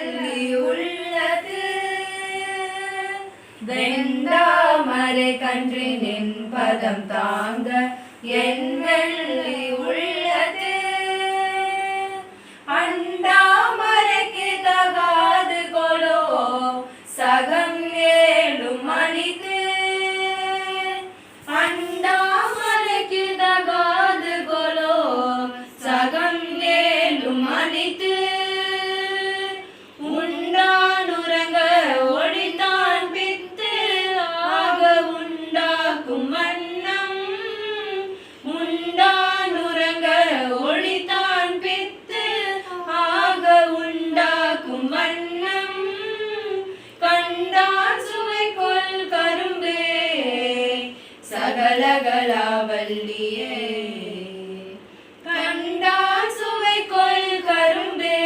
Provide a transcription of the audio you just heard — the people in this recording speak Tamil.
வெள்ளி உள்ளது. வெண்டாமரை கன்றினின் பதம் தாங்க என் உண்டாக்கும் வண்ணம் உண்டானுரங்க ஒளிதான் பித்து ஆக உண்டாக்கும் வண்ணம். கண்டான் சுவை கொள் கரும்பே சகலகலாவல்லியே. கண்டான் சுவை கரும்பே